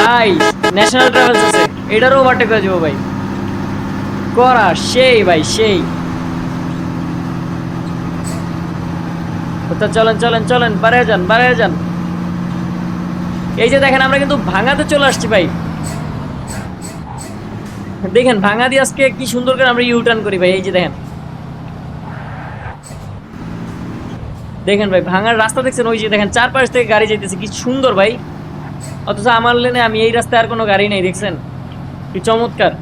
ভাই national travels আছে। এটারও ওভারটেক করে যাব ভাই। করা, সেই ভাই, সেই। তো চলেন চলেন চলেন বাড়ে যান বাড়ে যান। এই যে দেখেন, আমরা কিন্তু ভাঙাতে চলে আসছি ভাই। দেখেন, ভাঙা দিয়ে আজকে কি সুন্দর করে আমরা ইউটার্ন করি ভাই, এই যে দেখেন। দেখেন ভাই, ভাঙার রাস্তা দেখছেন, ওই যে দেখেন, চারপাশ থেকে গাড়ি যেতেছে কি সুন্দর ভাই। অথচ আমার লেনে আমি এই রাস্তায় আর কোনো গাড়ি নেই, দেখছেন? কি চমৎকার।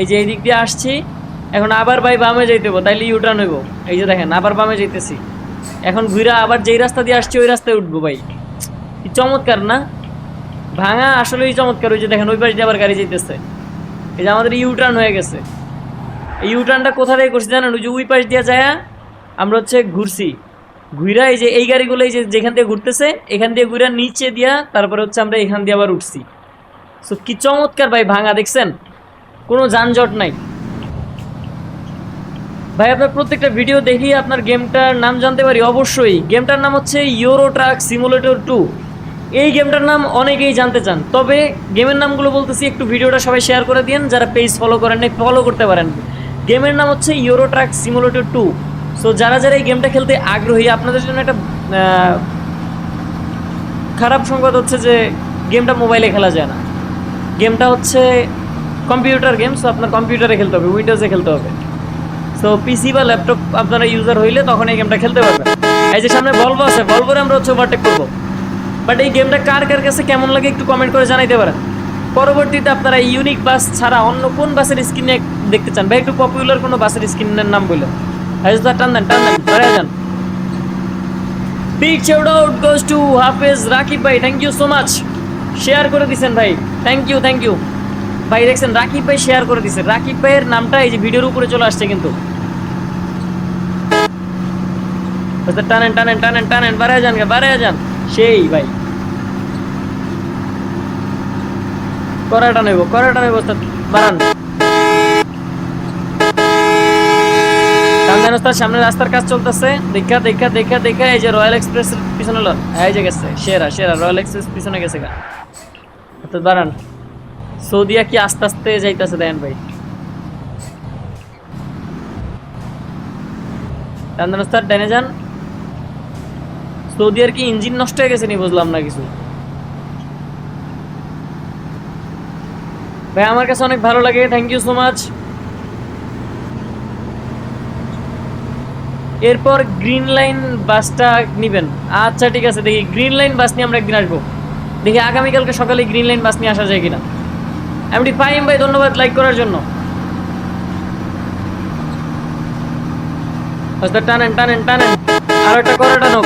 এই যে এই দিক দিয়ে আসছি, এখন আবার ভাই বামে যাইতে হব তাইলে ইউটার্ন হইব। এই যে দেখেন, আবার বামে যাইতেছি। এখন ঘুরা আবার যেই রাস্তা দিয়ে আসছি, ওই রাস্তায় উঠবো ভাই। কি চমৎকার না? ভাঙা আসলেই চমৎকার, ওই যে দেখেন, ওই পাশ আবার গাড়ি যাইতেছে। এই যে আমাদের ইউটার্ন হয়ে গেছে। এই ইউটার্নটা কোথা থেকে করছি জানেন? ওই যে ওই পাশ দিয়ে যায় আমরা হচ্ছে ঘুরছি। ঘুরা এই যে এই গাড়িগুলো এই যে যেখান দিয়ে ঘুরতেছে, এখান দিয়ে ঘুরা, নিচে দিয়া, তারপরে হচ্ছে আমরা এখান দিয়ে আবার উঠছি। সো কি চমৎকার ভাই, ভাঙা দেখছেন? কোনো যানজট নাই। ভাই, আপনার প্রত্যেকটা ভিডিও দেখি আপনার গেমটার নাম জানতে পারি, অবশ্যই। গেমটার নাম হচ্ছে ইউরো ট্রাক সিমুলেটর টু এই গেমটার নাম অনেকেই জানতে চান। তবে গেমের নামগুলো বলতেছি, একটু ভিডিওটা সবাই শেয়ার করে দিন যারা পেজ ফলো করেন ফলো করতে পারেন। গেমের নাম হচ্ছে Euro Truck Simulator two so যারা যারা এই গেমটা খেলতে আগ্রহী, আপনাদের জন্য একটা খারাপ সংবাদ হচ্ছে যে গেমটা মোবাইলে খেলা যায় না। গেমটা হচ্ছে কম্পিউটার গেম সো আপনার কম্পিউটারে খেলতে হবে উইন্ডোজে খেলতে হবে। সো পিসি বা ল্যাপটপ আপনারা ইউজার হইলে তখন এই গেমটা খেলতে পারবেন। এই যে সামনে ভলভো আছে ভলভোরে আমরা হচ্ছে ওভারটেক করব। বাট এই গেমটা কার কার কাছে কেমন লাগে একটু কমেন্ট করে জানাইতে পারেন। পরবর্তীতে আপনারা ইউনিক বাস ছাড়া অন্য কোন বাসের স্ক্রিনে দেখতে চান? বা একটু পপুলার কোনো বাসের স্ক্রিনের নাম বলে হাইজদা টান দেন টান দেন বেড়ে যান। Big shout out goes to Hafez Rakib ভাই thank you so much share করে দিছেন ভাই থ্যাংক ইউ থ্যাংক ইউ ভাই, দেখছেন রাকিব ভাই শেয়ার করে দিছে। রাকিব ভাইয়ের নামটা এই যে ভিডিওর উপরে চলে আসছে কিন্তু। বুঝতে টানেন টানেন টানেন টানেন বাড়ায় যান বাড়ায় যান। সেই ভাই। করাটা নেব করাটা নেব বাড়ান। ওস্তাদ, সামনে রাস্তার কাজ চলতেছে। দেখা দেখা দেখা দেখা এই যে রয়্যাল এক্সপ্রেস পিছনে লন এই যে গেছে সেরা সেরা রয়্যাল এক্সপ্রেস পিছনে গেছে গা। অর্থাৎ বাড়ান সৌদিয়া কি আস্তে আস্তে যাইতেছে দেন ভাই। টানদেন ওস্তাদ, ডাইনে যান। সৌদি আর কি ইঞ্জিন নষ্ট হয়ে গেছে নি বুঝলাম না কিছু। ভাই আমার কাছে অনেক ভালো লাগে থ্যাংক ইউ সো মাচ এরপর গ্রিন লাইন বাসটা নিবেন। আচ্ছা ঠিক আছে দেখি গ্রিন লাইন বাস নিয়ে আমরা একদিন আসব। দেখি আগামীকালকে সকালে গ্রিন লাইন বাস নিয়ে আসা যায় কিনা। এমডি ফাইম ভাই ধন্যবাদ লাইক করার জন্য। আচ্ছা, টানেন টানেন টানেন। আর একটা করে টানো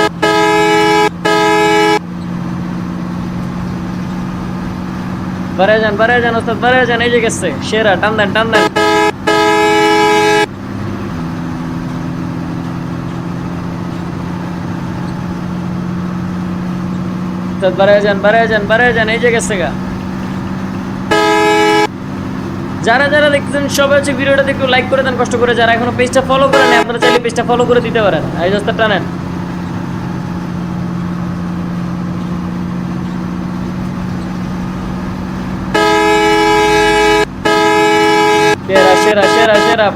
বারে যান বারে যান ওস্তাদ বারে যান এই যে গেছে সেরা টান দেন টান দেন। যান যান যান, এই যে গেছে গা। যারা যারা দেখতেছেন সবাই হচ্ছে একটু লাইক করে দেন, কষ্ট করে। যারা এখনও পেজটা ফলো আপনারা চাইলে পেজটা ফলো করে দিতে পারেন। এই টানেন। সেরা সেরা সেরা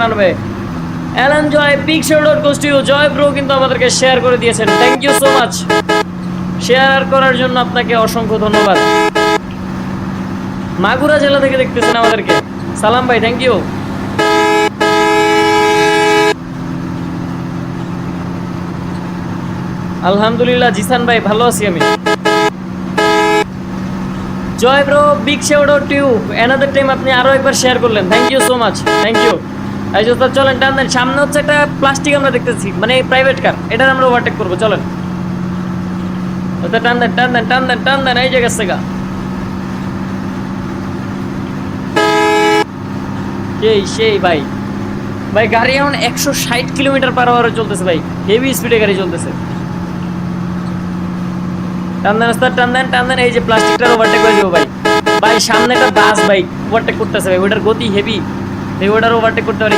টানবে। অ্যালান জয় ইউ জয় কিন্তু আমাদেরকে শেয়ার করে দিয়েছেন। Thank you so much share করার জন্য আপনাকে অসংখ্য ধন্যবাদ। মাগুরা জেলা থেকে দেখতেছেন আমাদেরকে। সালাম ভাই থ্যাংক ইউ আলহামদুলিল্লাহ, জিসান ভাই, ভালো আছি আমি। Joy bro big shout out to another time আপনি আরও একবার শেয়ার করলেন। Thank you so much thank you এই চলেন, টান দেন। সামনে হচ্ছে একটা প্লাস্টিক আমরা দেখতেছি মানে প্রাইভেট কার এটা আমরা ওভারটেক করব। চলেন। ওটা টান দেন টান দেন টান দেন টান দেন এই জায়গা থেকে সেই সেই ভাই। ভাই গাড়ি এখন একশো ষাট কিলোমিটার পার আওয়ারে চলতেছে ভাই। হেভি স্পিডে গাড়ি চলতেছে। টান দেন ওস্তাদ, টান দেন টান দেন এই যে প্লাস্টিকটার ওভারটেক করে দেবো ভাই। ভাই সামনে একটা বাস বাইক ওভারটেক করতেছে ভাই। ওটার গতি হেভি এই ওটার করতে পারি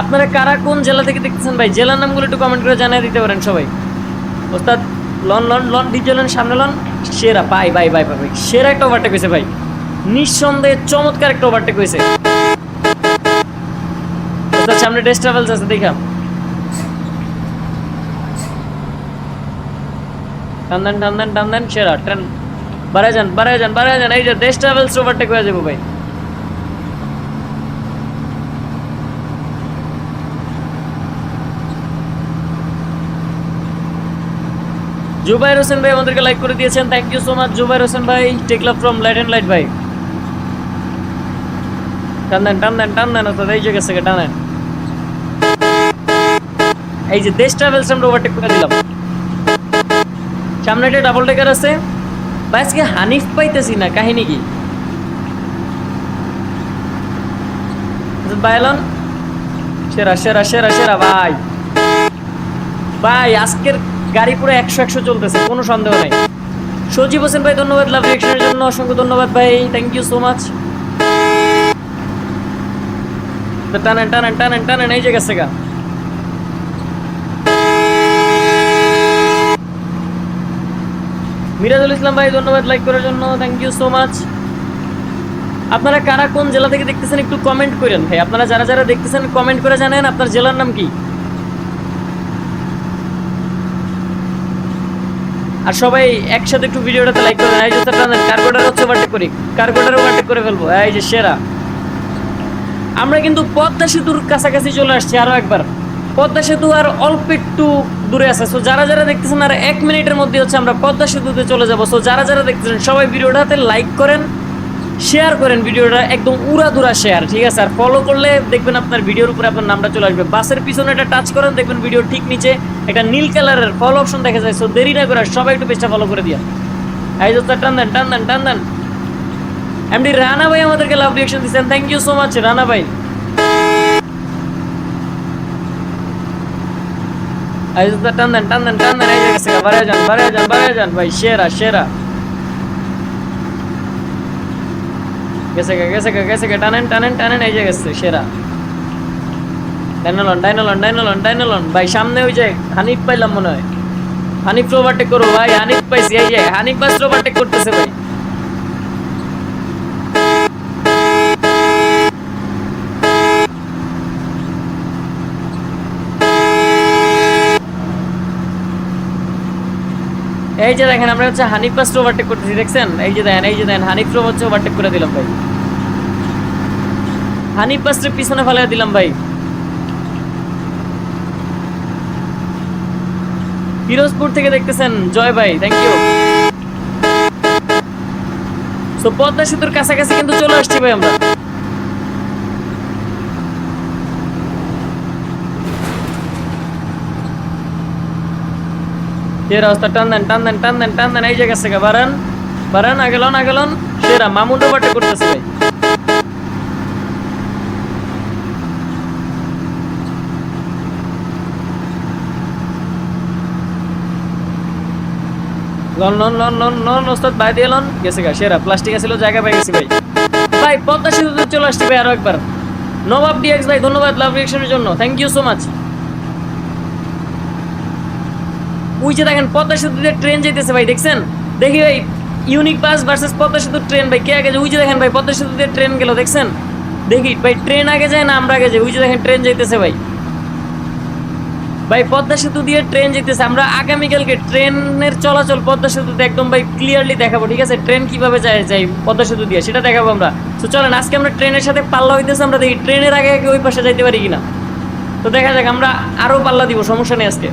আপনারা কারা কোন জেলা থেকে দেখতেছেন ভাই? জেলার নামগুলো একটু কমেন্ট করে জানিয়ে দিতে পারেন সবাই। ওস্তাদ, লন লন লন ডিজে লন, সামনে লন। সেরা বাই বাই বাই বাই সেরা একটা ওভারটেক হয়েছে ভাই। নিঃসন্দেহে চমৎকার একটা ওভারটেক হয়েছে। ওস্তাদ, সামনে ডেস্ট ট্রাভেলস আছে দেখাম টান টান টান দেন, সেরা ট্রেন বাড়ায় যান বাড়ায় যান বাড়ায় যান। এই যে দেশ ট্রাভেলস ওভারটেক হয়ে যাব ভাই। জুবাইর হোসেন ভাই আমাদেরকে লাইক করে দিয়েছেন। Thank you so much Jubair Hossain ভাই। টেকলা ফ্রম লাইট অ্যান্ড লাইট ভাই। টান দেন টান দেন টান দেন, অর্থাৎ এই যে গেছে টান দেন। এই যে দেশ ট্রাভেলস আমরা ওভারটেক করে দিলাম। সামনে একটা ডাবল টেকার আছে। ভাই, আজকে হানিফ পাইতেছি না, কাহিনী কি? বাইলন সেরা সেরা সেরা সেরা, ভাই। ভাই, আজকের গাড়ি পুরো একশো একশো চলতেছে, কোনো সন্দেহ নাই। সজীব হোসেন ভাই, ধন্যবাদ লাভ রিয়েকশনের জন্য, অসংখ্য ধন্যবাদ ভাই থ্যাংক ইউ সো মাচ টানেন টানেন টানেন টানেন, এই যে গেছে গা। মিরাজুল ইসলাম ভাই, ধন্যবাদ লাইক করার জন্য থ্যাংক ইউ সো মাচ আপনারা কারা কোন জেলা থেকে দেখতেছেন একটু কমেন্ট করেন ভাই। আপনারা যারা যারা দেখতেছেন কমেন্ট করে জানেন, আপনার জেলার নাম কি? আর সবাই একসাথে একটু ভিডিওটাতে লাইক করেন এই যে টানেন কার্গোটার হচ্ছে ওভারটেক করি। কার্গোটার ওভারটেক করে ফেলব। এই যে সেরা। আমরা কিন্তু পদ্মা সেতুর কাছাকাছি চলে আসছি আরও একবার। পদ্মা সেতু আর অল্প একটু দূরে আছে। সো যারা যারা দেখতেছেন আর এক মিনিটের মধ্যে হচ্ছে আমরা পদ্মা সেতুতে চলে যাব। সো যারা যারা দেখতেছেন, সবাই ভিডিওটাতে লাইক করেন শেয়ার করেন ভিডিওটা একদম উড়াধুরা শেয়ার ঠিক আছে? আর ফলো করলে দেখবেন আপনার ভিডিওর উপরে আপনার নামটা চলে আসবে। বাসের পিছনে একটা টাচ করেন, দেখবেন ভিডিও ঠিক নিচে একটা নীল কালারের ফলো অপশন দেখা যায় সো দেরি না করে সবাই একটু পেজটা ফলো করে দিয়া। এই যে টান দেন টান দেন টান দেন। এমডি রানা ভাই আমাদেরকে লাভ রিয়েকশন দিচ্ছেন। Thank you so much Rana ভাই। এই যে টান দেন টান দেন টান দেন, এই যে গেছে বাড়ায় যান বাড়ায় যান বাড়ায় যান, ভাই, সেরা সেরা। গেছে গেছে গেছে টানেন টানেন টানেন, এই যে গেছে, সেরা। ভাই, সামনে ওই যে হানিফ পাইলাম মনে হয়। হানিফ করো, ভাই হানিফ পাইছি, এই যে হানিফ বাস করতেছে ভাই। এই যে দেখেন, আমরা হচ্ছে হানিফ বাস ওভারটেক করতেছি, দেখছেন? এই যে দেখেন, এই যে দেখেন হানিফ হচ্ছে ওভারটেক করে দিলাম ভাই। হানিফ বাসের পিছনে ফেলে দিলাম ভাই। পিরোজপুর থেকে দেখতেছেন জয় ভাই থ্যাংক ইউ তো পদ্মা সেতুর কাছাকাছি কিন্তু চলে আসছি ভাই আমরা। সেরা অবস্থা টান দেন টান দেন টান দেন এই জায়গা থেকে বারান বারান আগেলন আগেলন, সেরা, মামুন রোবাটে করতেছে ভাই। লন লন লন লন লন, ওস্তাদ, বাই দিয়ে লন। গেছে গা, সেরা প্লাস্টিক জায়গা গেছি ভাই। ভাই পদ্মা সেতুতে চলে আসছি ভাই আরও একবার। নবাব ডিএক্স ভাই, ধন্যবাদ লাভ রিয়েকশনের জন্য। থ্যাংক ইউ সো মাচ ওই যে দেখেন, পদ্মা সেতু দিয়ে ট্রেন যেতেছে ভাই, দেখছেন? দেখি ভাই ইউনিক বাস ভার্সেস পদ্মা সেতু ট্রেন ভাই, কে আগে ওই যে দেখেন ভাই, পদ্মা সেতু দিয়ে ট্রেন গেল, দেখছেন? দেখি, ভাই ট্রেন আগে যায় না আমরা আগে যাই? ওই যে দেখেন ট্রেন যাইতেছে ভাই। ভাই, পদ্মা সেতু দিয়ে ট্রেন যেতেছে। আমরা আগামীকালকে ট্রেনের চলাচল পদ্মা সেতুতে একদম ভাই ক্লিয়ারলি দেখাবো, ঠিক আছে? ট্রেন কীভাবে যায় যাই পদ্মা সেতু দিয়ে, সেটা দেখাবো আমরা। তো চলেন, আজকে আমরা ট্রেনের সাথে পাল্লা হইতেছে, আমরা দেখি ট্রেনের আগে আগে ওই পাশে যাইতে পারি কিনা। তো দেখা যাক, আমরা আরও পাল্লা দিব, সমস্যা নেই আজকে।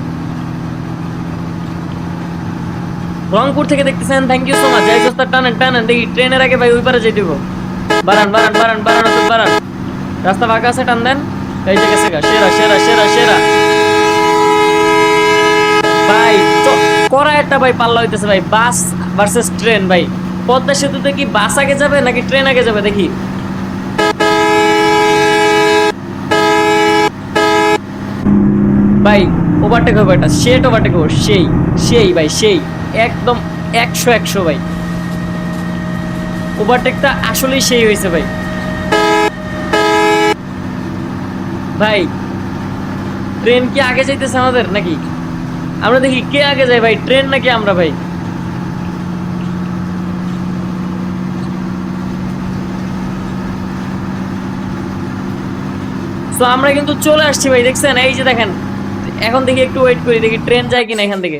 রংপুর থেকে দেখতেছেন থ্যাংক ইউ সো মাচ এই সস্তা, টানেন টানেন। দেখি ট্রেনের আগে ভাই ওই পারে যেতে হবে বারান বারান বারান বারান বারান রাস্তা ফাঁকা আছে, টান দেন। এই গেছে সেরা সেরা সেরা সেরা। ভাই করা একটা ভাই পাল্লা হইতেছে ভাই, বাস ভার্সেস ট্রেন ভাই। পদ্মা সেতুতে কি বাস আগে যাবে নাকি ট্রেন আগে যাবে দেখি? ভাই ওভারটেক হবে এটা সেট ওভারটেক হবে, সেই সেই ভাই, সেই, একদম একশো একশো ভাই। ওভারটেকটা আসলেই সেই হয়েছে ভাই। ভাই ট্রেন কি আগে যাইতেছে আমাদের নাকি? আমরা দেখি কে আগে যায় ভাই, ট্রেন নাকি আমরা ভাই? তো আমরা কিন্তু চলে আসছি ভাই, দেখছেন? এই যে দেখেন, এখন দেখি একটু ওয়েট করি, দেখি ট্রেন যায় কিনা এখান থেকে।